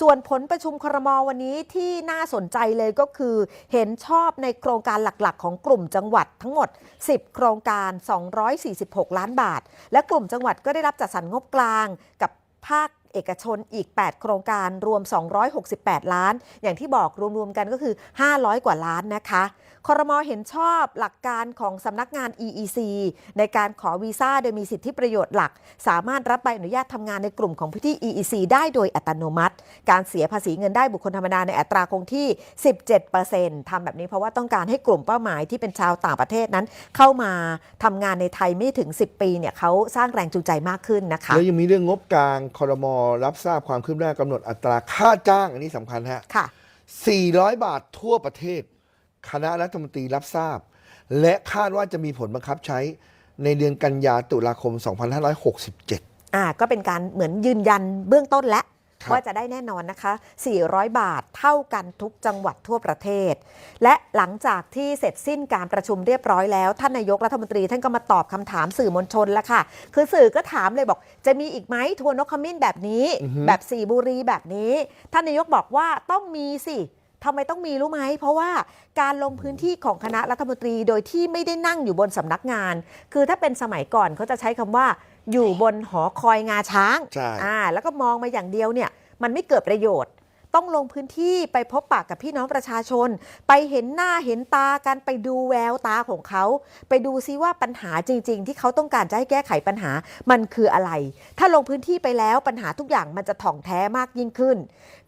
ส่วนผลประชุมครมวันนี้ที่น่าสนใจเลยก็คือ เห็นชอบในโครงการหลักๆ ของกลุ่มจังหวัดทั้งหมด 10 โครงการ 246 ล้านบาท และกลุ่มจังหวัดก็ได้รับจัดสรรงบกลางกับภาค เอกชนอีก 8 โครงการรวม 268 ล้าน อย่างที่บอกรวมๆกันก็คือ 500 กว่าล้านนะคะคอรมอเห็นชอบหลักการของสำนักงาน EEC ในการขอวีซ่าโดยมีสิทธิประโยชน์หลัก สามารถรับใบอนุญาตทำงานในกลุ่มของพื้นที่ EEC ได้โดยอัตโนมัติ การเสียภาษีเงินได้บุคคลธรรมดาในอัตราคงที่ 17%ทำแบบนี้เพราะว่าต้องการให้กลุ่มเป้าหมายที่เป็นชาวต่างประเทศนั้น เข้ามาทำงานในไทยไม่ถึง 10 ปีเนี่ยเขาสร้างแรงจูงใจมากขึ้นนะคะแล้วยังมีเรื่องงบกลางคอรมอรับทราบความคืบหน้ากำหนดอัตราค่าจ้างอันนี้สำคัญฮะค่ะ 400 บาททั่วประเทศ คณะรัฐมนตรีรับทราบ และคาดว่าจะมีผลบังคับใช้ในเดือนกันยาตุลาคม 2567 อ่า ก็เป็นการเหมือนยืนยันเบื้องต้นแล้วครับ ว่าจะได้แน่นอนนะคะ 400 บาทเท่ากันทุกจังหวัดทั่วประเทศ และหลังจากที่เสร็จสิ้นการประชุมเรียบร้อยแล้ว ท่านนายกรัฐมนตรีท่านก็มาตอบคำถามสื่อมวลชนแล้วค่ะ คือสื่อก็ถามเลยบอก จะมีอีกไหมทัวร์นกขมิ้นแบบนี้อือฮึแบบสีบุรีแบบนี้ ท่านนายกบอกว่าต้องมีสิ ทำไมต้องมีรู้ไหม เพราะว่าการลงพื้นที่ของคณะรัฐมนตรีโดยที่ไม่ได้นั่งอยู่บนสำนักงาน คือถ้าเป็นสมัยก่อนเขาจะใช้คำว่าอยู่บนหอคอยงาช้างใช่ อ่าแล้วก็มองมาอย่างเดียวเนี่ยมันไม่เกิดประโยชน์ ต้องลงพื้นที่ไปพบปากกับพี่น้องประชาชน ไปเห็นหน้าเห็นตากันไปดูแววตาของเขา ไปดูซิว่าปัญหาจริง ๆ ที่เขาต้องการจะให้แก้ไขปัญหามันคืออะไร ถ้าลงพื้นที่ไปแล้วปัญหาทุกอย่างมันจะถ่องแท้มากยิ่งขึ้น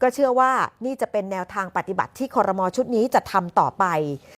ก็เชื่อว่านี่จะเป็นแนวทางปฏิบัติที่คอรมอชุดนี้จะทำต่อไป